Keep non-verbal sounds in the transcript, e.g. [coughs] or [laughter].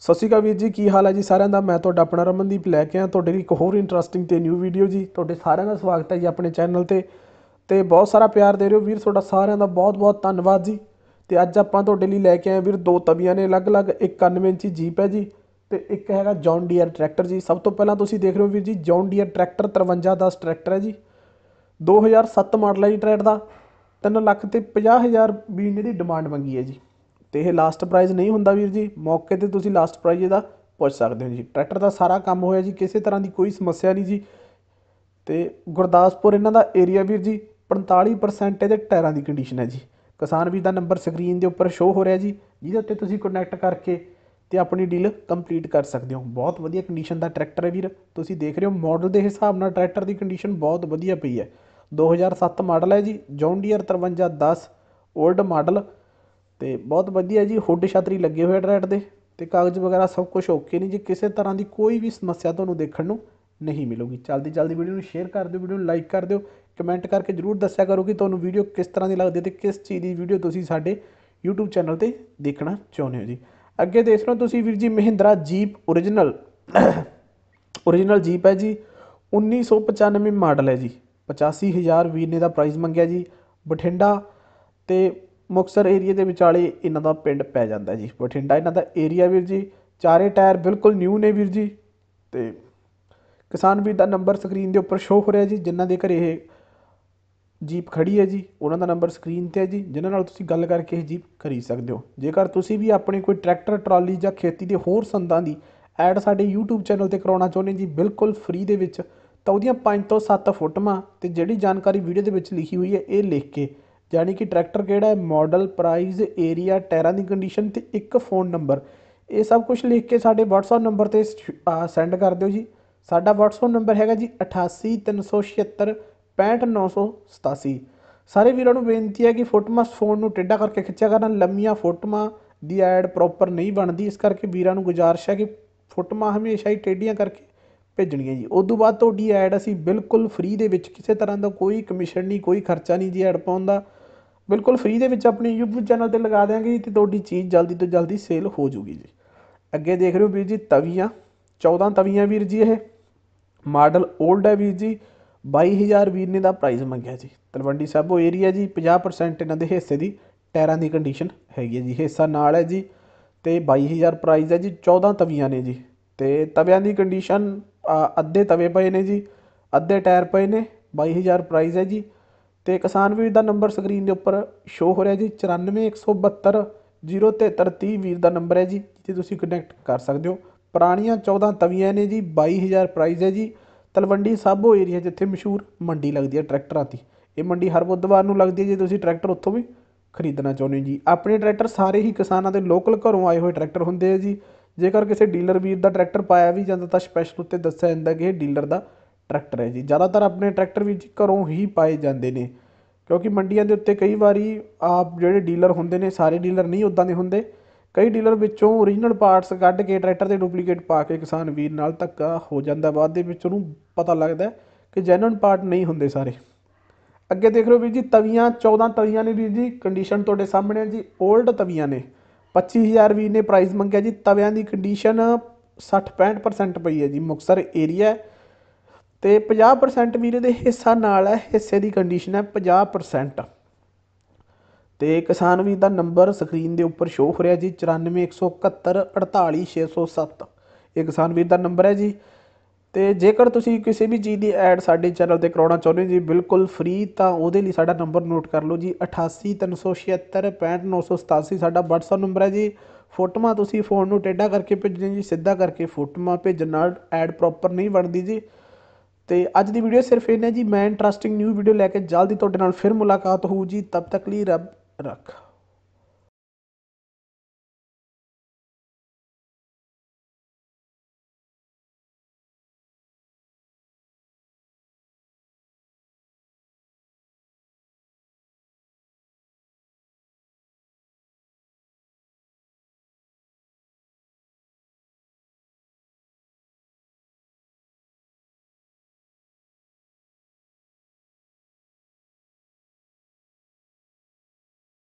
ਸਤਿ ਸ਼੍ਰੀ ਅਕਾਲ ਵੀਰ ਜੀ, ਕੀ ਹਾਲ ਹੈ ਜੀ ਸਾਰਿਆਂ ਦਾ? ਮੈਂ ਤੁਹਾਡਾ ਆਪਣਾ ਰਮਨਦੀਪ ਲੈ ਕੇ ਆਇਆ। ਤੁਹਾਡੇ ਲਈ ਇੱਕ ਹੋਰ ਇੰਟਰਸਟਿੰਗ ਤੇ ਨਿਊ ਵੀਡੀਓ ਜੀ। ਤੁਹਾਡੇ ਸਾਰਿਆਂ ਦਾ ਸਵਾਗਤ ਹੈ ਜੀ ਆਪਣੇ ਚੈਨਲ ਤੇ। ਤੇ ਬਹੁਤ ਸਾਰਾ ਪਿਆਰ ਦੇ ਰਹੇ ਹੋ ਵੀਰ। ਤੁਹਾਡਾ ਸਾਰਿਆਂ ਦਾ ਬਹੁਤ-ਬਹੁਤ ਧੰਨਵਾਦ ਜੀ। ਤੇ ਅੱਜ ਆਪਾਂ ਤੁਹਾਡੇ ਲਈ ਲੈ ਕੇ ਆਏ ਵੀਰ, ਦੋ ਤਵੀਆਂ ਨੇ ਅਲੱਗ-ਅਲੱਗ 91 ਇੰਚੀ ਜੀਪ ਹੈ ਜੀ ਤੇ ਇੱਕ ਹੈਗਾ ਜੌਨ ਡੀਅਰ ਟਰੈਕਟਰ ਜੀ। ਸਭ ਤੋਂ ਪਹਿਲਾਂ ਤੁਸੀਂ ਦੇਖ ਰਹੇ ਹੋ ਵੀਰ ਜੀ ਜੌਨ ਡੀਅਰ ਟਰੈਕਟਰ 5310 ਟਰੈਕਟਰ ਹੈ ਜੀ। 2007 ਮਾਡਲ ਹੈ ਜੀ ਟਰੈਕਟਰ ਦਾ। 3 ਲੱਖ ਤੇ 50000 ਵੀ ਇਹਦੀ ਡਿਮਾਂਡ ਮੰਗੀ ਹੈ ਜੀ। ਤੇ ਇਹ ਲਾਸਟ ਪ੍ਰਾਈਜ਼ ਨਹੀਂ ਹੁੰਦਾ ਵੀਰ ਜੀ। ਮੌਕੇ ਤੇ ਤੁਸੀਂ ਲਾਸਟ ਪ੍ਰਾਈਜ਼ ਇਹਦਾ ਪੁੱਛ ਸਕਦੇ ਹੋ ਜੀ। ਟਰੈਕਟਰ ਦਾ ਸਾਰਾ ਕੰਮ ਹੋਇਆ ਜੀ। ਕਿਸੇ ਤਰ੍ਹਾਂ ਦੀ ਕੋਈ ਸਮੱਸਿਆ ਨਹੀਂ ਜੀ। ਤੇ ਗੁਰਦਾਸਪੁਰ ਇਹਨਾਂ ਦਾ ਏਰੀਆ ਵੀਰ ਜੀ 45% ਇਹਦੇ ਟਾਇਰਾਂ ਦੀ ਕੰਡੀਸ਼ਨ ਹੈ ਜੀ। ਕਿਸਾਨ ਵੀਰ ਦਾ ਨੰਬਰ ਸਕਰੀਨ ਦੇ ਉੱਪਰ ਸ਼ੋ ਹੋ ਰਿਹਾ ਜੀ। ਜਿਹਦੇ ਉੱਤੇ ਤੁਸੀਂ ਕਨੈਕਟ ਕਰਕੇ ਤੇ ਆਪਣੀ ਡੀਲ ਕੰਪਲੀਟ ਕਰ ਸਕਦੇ ਹੋ। ਬਹੁਤ ਵਧੀਆ ਕੰਡੀਸ਼ਨ ਦਾ ਟਰੈਕਟਰ ਹੈ ਵੀਰ। ਤੁਸੀਂ ਦੇਖ ਰਹੇ ਹੋ ਮਾਡਲ ਦੇ ਹਿਸਾਬ ਨਾਲ ਟਰੈਕਟਰ ਦੀ ਕੰਡੀਸ਼ਨ ਬਹੁਤ ਵਧੀਆ ਪਈ ਹੈ। 2007 ਮਾਡਲ ਹੈ ਜੀ ਜੌਨ ਡੀਅਰ 5310 올ਡ ਮਾਡਲ ਤੇ ਬਹੁਤ ਵਧੀਆ ਜੀ, ਹੁੱਡ ਛਤਰੀ ਲੱਗੇ ਹੋਏ ਟਰੈਕਟਰ ਦੇ ਤੇ ਕਾਗਜ਼ ਵਗੈਰਾ ਸਭ ਕੁਝ ਓਕੇ ਨਹੀਂ ਜੀ, ਕਿਸੇ ਤਰ੍ਹਾਂ ਦੀ ਕੋਈ ਵੀ ਸਮੱਸਿਆ ਤੁਹਾਨੂੰ ਦੇਖਣ ਨੂੰ ਨਹੀਂ ਮਿਲੂਗੀ। ਜਲਦੀ ਜਲਦੀ ਵੀਡੀਓ ਨੂੰ ਸ਼ੇਅਰ ਕਰ ਦਿਓ ਵੀਡੀਓ ਨੂੰ ਲਾਈਕ ਕਰ ਦਿਓ ਕਮੈਂਟ ਕਰਕੇ ਜਰੂਰ ਦੱਸਿਆ ਕਰੋ ਕਿ ਤੁਹਾਨੂੰ ਵੀਡੀਓ ਕਿਸ ਤਰ੍ਹਾਂ ਦੀ ਲੱਗਦੀ ਹੈ ਤੇ ਕਿਸ ਚੀਜ਼ ਦੀ ਵੀਡੀਓ ਤੁਸੀਂ ਸਾਡੇ YouTube ਚੈਨਲ ਤੇ ਦੇਖਣਾ ਚਾਹੁੰਦੇ ਹੋ ਜੀ। ਅੱਗੇ ਦੇਖ ਰਹੇ ਹੋ ਤੁਸੀਂ ਵੀਰ ਜੀ Mahindra jeep origignal [coughs] origignal jeep ਹੈ ਜੀ 1995 ਮਾਡਲ ਹੈ ਜੀ। 85000 ਵੀਰ ਨੇ ਦਾ ਪ੍ਰਾਈਜ਼ ਮੰਗਿਆ ਜੀ। ਬਠਿੰਡਾ ਅਤੇ ਮੁਕਤਸਰ ਏਰੀਏ ਦੇ ਵਿਚਾਲੇ ਇਹਨਾਂ ਦਾ ਪਿੰਡ ਪੈ ਜਾਂਦਾ ਜੀ। ਬਠਿੰਡਾ ਇਹਨਾਂ ਦਾ ਏਰੀਆ ਵੀਰ ਜੀ। ਚਾਰੇ ਟਾਇਰ ਬਿਲਕੁਲ ਨਿਊ ਨੇ ਵੀਰ ਜੀ। ਅਤੇ ਕਿਸਾਨ ਵੀਰ ਦਾ ਨੰਬਰ ਸਕਰੀਨ ਦੇ ਉੱਪਰ ਸ਼ੋਅ ਹੋ ਰਿਹਾ ਜੀ। ਜਿਨ੍ਹਾਂ ਦੇ ਘਰੇ ਇਹ ਜੀਪ ਖੜੀ ਹੈ ਜੀ। ਉਹਨਾਂ ਦਾ ਨੰਬਰ ਸਕਰੀਨ ਤੇ ਹੈ ਜੀ। ਜਿਨ੍ਹਾਂ ਨਾਲ ਤੁਸੀਂ ਗੱਲ ਕਰਕੇ ਇਹ ਜੀਪ ਖਰੀਦ ਸਕਦੇ ਹੋ। ਜੇਕਰ ਤੁਸੀਂ ਵੀ ਆਪਣੇ ਕੋਈ ਟਰੈਕਟਰ ਟਰਾਲੀ ਜਾਂ ਖੇਤੀ ਦੇ ਹੋਰ ਸੰਦਾਂ ਦੀ ਐਡ ਸਾਡੇ YouTube ਚੈਨਲ ਤੇ ਕਰਾਉਣਾ ਚਾਹੁੰਦੇ ਜੀ, ਬਿਲਕੁਲ ਫ੍ਰੀ ਦੇ ਵਿੱਚ ਤਾਂ ਉਹਦੀਆਂ 5 ਤੋਂ 7 ਫੋਟੋਆਂ ਅਤੇ ਜਿਹੜੀ ਜਾਣਕਾਰੀ ਵੀਡੀਓ ਦੇ ਵਿੱਚ ਲਿਖੀ ਹੋਈ ਹੈ, ਇਹ ਲਿਖ ਕੇ, ਯਾਨੀ ਕਿ ਟਰੈਕਟਰ ਕਿਹੜਾ ਹੈ? ਮਾਡਲ ਪ੍ਰਾਈਸ ਏਰੀਆ ਟਾਇਰਾਂ ਦੀ ਕੰਡੀਸ਼ਨ ਅਤੇ ਇੱਕ ਫੋਨ ਨੰਬਰ ਇਹ ਸਭ ਕੁਝ ਲਿਖ ਕੇ ਸਾਡੇ WhatsApp ਨੰਬਰ ਤੇ ਸੈਂਡ ਕਰ ਦਿਓ ਜੀ। ਸਾਡਾ WhatsApp ਨੰਬਰ ਹੈਗਾ ਜੀ 88376 65987 ਸਾਰੇ ਵੀਰਾਂ ਨੂੰ ਬੇਨਤੀ ਹੈ ਕਿ ਫੋਟੋਆਂ ਫੋਨ ਨੂੰ ਟੇਢਾ ਕਰਕੇ ਖਿੱਚਿਆ ਕਰਨ। ਲੰਮੀਆਂ ਫੋਟੋਆਂ ਦੀ ਐਡ ਪ੍ਰੋਪਰ ਨਹੀਂ ਬਣਦੀ। ਇਸ ਕਰਕੇ ਵੀਰਾਂ ਨੂੰ ਗੁਜ਼ਾਰਿਸ਼ ਹੈ ਕਿ ਫੋਟੋਆਂ ਹਮੇਸ਼ਾ ਹੀ ਟੇਢੀਆਂ ਕਰਕੇ ਭੇਜਣੀਆਂ ਜੀ। ਉਸ ਤੋਂ ਬਾਅਦ ਤੁਹਾਡੀ ਐਡ ਅਸੀਂ ਬਿਲਕੁਲ ਫ੍ਰੀ ਦੇ ਵਿੱਚ ਕਿਸੇ ਤਰ੍ਹਾਂ ਦਾ ਕੋਈ ਕਮਿਸ਼ਨ ਨਹੀਂ, ਕੋਈ ਖਰਚਾ ਨਹੀਂ ਜੀ ਐਡ ਪਾਉਣ ਦਾ। ਬਿਲਕੁਲ ਫ੍ਰੀ ਦੇ ਵਿੱਚ ਆਪਣੇ YouTube ਚੈਨਲ ਤੇ ਲਗਾ ਦਿਆਂਗੇ ਤੇ ਤੁਹਾਡੀ ਚੀਜ਼ ਜਲਦੀ ਤੋਂ ਜਲਦੀ ਸੇਲ ਹੋ ਜੂਗੀ ਜੀ। ਅੱਗੇ ਦੇਖ ਰਹੇ ਹੋ ਵੀਰ ਜੀ ਤਵੀਆਂ 14 ਤਵੀਆਂ ਵੀਰ ਜੀ ਇਹ। ਮਾਡਲ 올ਡ ਹੈ ਵੀਰ ਜੀ 22000 ਵੀਰ ਨੇ ਦਾ ਪ੍ਰਾਈਸ ਮੰਗਿਆ ਜੀ। ਤਲਵੰਡੀ ਸਾਬੋ ਏਰੀਆ ਜੀ 50% ਇਹਨਾਂ ਦੇ ਹਿੱਸੇ ਦੀ ਟਾਇਰਾਂ ਦੀ ਕੰਡੀਸ਼ਨ ਹੈਗੀ ਹੈ ਜੀ। ਹਿੱਸਾ ਨਾਲ ਹੈ ਜੀ ਤੇ 22000 ਪ੍ਰਾਈਸ ਹੈ ਜੀ 14 ਤਵੀਆਂ ਨੇ ਜੀ। ਤੇ ਤਵਿਆਂ ਦੀ ਕੰਡੀਸ਼ਨ ਅੱਧੇ ਤਵੇ ਪਏ ਨੇ ਜੀ, ਅੱਧੇ ਟਾਇਰ ਪਏ ਨੇ, ਬਾਈ ਹਜ਼ਾਰ ਪ੍ਰਾਈਜ਼ ਹੈ ਜੀ। ਅਤੇ ਕਿਸਾਨ ਵੀਰ ਦਾ ਨੰਬਰ ਸਕਰੀਨ ਦੇ ਉੱਪਰ ਸ਼ੋ ਹੋ ਰਿਹਾ ਜੀ 94172 07330 ਵੀਰ ਦਾ ਨੰਬਰ ਹੈ ਜੀ, ਜਿੱਥੇ ਤੁਸੀਂ ਕਨੈਕਟ ਕਰ ਸਕਦੇ ਹੋ। ਪੁਰਾਣੀਆਂ 14 ਤਵੀਆਂ ਨੇ ਜੀ 22000 ਪ੍ਰਾਈਜ਼ ਹੈ ਜੀ। ਤਲਵੰਡੀ ਸਾਬੋ ਏਰੀਆ ਜਿੱਥੇ ਮਸ਼ਹੂਰ ਮੰਡੀ ਲੱਗਦੀ ਹੈ ਟਰੈਕਟਰਾਂ ਦੀ। ਇਹ ਮੰਡੀ ਹਰ ਬੁੱਧਵਾਰ ਨੂੰ ਲੱਗਦੀ ਹੈ ਜੇ, ਤੁਸੀਂ ਟਰੈਕਟਰ ਉੱਥੋਂ ਵੀ ਖਰੀਦਣਾ ਚਾਹੁੰਦੇ ਹੋ ਜੀ। ਆਪਣੇ ਟਰੈਕਟਰ ਸਾਰੇ ਹੀ ਕਿਸਾਨਾਂ ਦੇ ਲੋਕਲ ਘਰੋਂ ਆਏ ਹੋਏ ਟਰੈਕਟਰ ਹੁੰਦੇ ਆ ਜੀ। ਜੇਕਰ ਕਿਸੇ ਡੀਲਰ ਵੀਰ ਦਾ ਟਰੈਕਟਰ ਪਾਇਆ ਵੀ ਜਾਂਦਾ ਤਾਂ ਸਪੈਸ਼ਲ ਉੱਤੇ ਦੱਸਿਆ ਜਾਂਦਾ ਕਿ ਇਹ ਡੀਲਰ ਦਾ ਟਰੈਕਟਰ ਹੈ ਜੀ। ਜ਼ਿਆਦਾਤਰ ਆਪਣੇ ਟਰੈਕਟਰ ਵੀ ਘਰੋਂ ਹੀ ਪਾਏ ਜਾਂਦੇ ਨੇ, ਕਿਉਂਕਿ ਮੰਡੀਆਂ ਦੇ ਉੱਤੇ ਕਈ ਵਾਰੀ ਆਪ ਜਿਹੜੇ ਡੀਲਰ ਹੁੰਦੇ ਨੇ, ਸਾਰੇ ਡੀਲਰ ਨਹੀਂ ਉਦਾਂ ਦੇ ਹੁੰਦੇ। ਕਈ ਡੀਲਰ ਵਿੱਚੋਂ ਓਰੀਜਨਲ ਪਾਰਟਸ ਕੱਢ ਕੇ ਟਰੈਕਟਰ ਦੇ ਡੁਪਲੀਕੇਟ ਪਾ ਕੇ ਕਿਸਾਨ ਵੀਰ ਨਾਲ ਧੱਕਾ ਹੋ ਜਾਂਦਾ। ਬਾਅਦ ਦੇ ਵਿੱਚ ਉਹਨੂੰ ਪਤਾ ਲੱਗਦਾ ਕਿ ਜੈਨੂਇਨ ਪਾਰਟ ਨਹੀਂ ਹੁੰਦੇ ਸਾਰੇ। ਅੱਗੇ ਦੇਖ ਲਓ ਵੀਰ ਜੀ, ਤਵੀਆਂ 14 ਤਵੀਆਂ ਨੇ ਵੀਰ ਜੀ ਕੰਡੀਸ਼ਨ ਤੁਹਾਡੇ ਸਾਹਮਣੇ ਹੈ ਜੀ 올ਡ ਤਵੀਆਂ ਨੇ। 25000 ਵੀਰ ਨੇ ਪ੍ਰਾਈਸ ਮੰਗਿਆ ਜੀ, ਤਵਿਆਂ ਦੀ ਕੰਡੀਸ਼ਨ 60-65% ਪਈ ਹੈ ਜੀ ਮੁਕਸਰ ਏਰੀਆ ਤੇ 50% ਵੀਰੇ ਦੇ ਹਿੱਸਾ ਨਾਲ ਹੈ, ਹਿੱਸੇ ਦੀ ਕੰਡੀਸ਼ਨ ਹੈ 50% ਤੇ ਕਿਸਾਨ ਵੀਰ ਦਾ ਨੰਬਰ ਸਕਰੀਨ ਦੇ ਉੱਪਰ ਸ਼ੋ ਹੋ ਰਿਹਾ ਜੀ 9417148607 ਇਹ ਕਿਸਾਨ ਵੀਰ ਦਾ ਨੰਬਰ ਹੈ ਜੀ। ਤੇ ਜੇਕਰ ਤੁਸੀਂ ਕਿਸੇ ਵੀ ਚੀਜ਼ ਦੀ ਐਡ ਸਾਡੇ ਚੈਨਲ ਤੇ ਕਰਾਉਣਾ ਚਾਹੁੰਦੇ ਹੋ ਜੀ, ਬਿਲਕੁਲ ਫ੍ਰੀ ਤਾਂ ਉਹਦੇ ਲਈ ਸਾਡਾ ਨੰਬਰ ਨੋਟ ਕਰ ਲਓ ਜੀ 8836765987 ਸਾਡਾ WhatsApp ਨੰਬਰ ਹੈ ਜੀ। ਫੋਟੋਆਂ ਤੁਸੀਂ ਫੋਨ ਨੂੰ ਟੇਢਾ ਕਰਕੇ ਭੇਜਣੀ ਜੀ, ਸਿੱਧਾ ਕਰਕੇ ਫੋਟੋਆਂ ਭੇਜਣ ਨਾਲ ਐਡ ਪ੍ਰੋਪਰ ਨਹੀਂ ਬਣਦੀ ਜੀ। ਤੇ ਅੱਜ ਦੀ ਵੀਡੀਓ ਸਿਰਫ ਇਹ ਇਹਨੇ ਜੀ, ਮੈਂ ਇੰਟਰਸਟਿੰਗ ਨਿਊ ਵੀਡੀਓ ਲੈ ਕੇ ਜਲਦੀ ਤੁਹਾਡੇ ਨਾਲ ਫਿਰ ਮੁਲਾਕਾਤ ਹੋਊ ਜੀ। ਤਬ ਤੱਕ ਲਈ ਰੱਬ ਰੱਖ।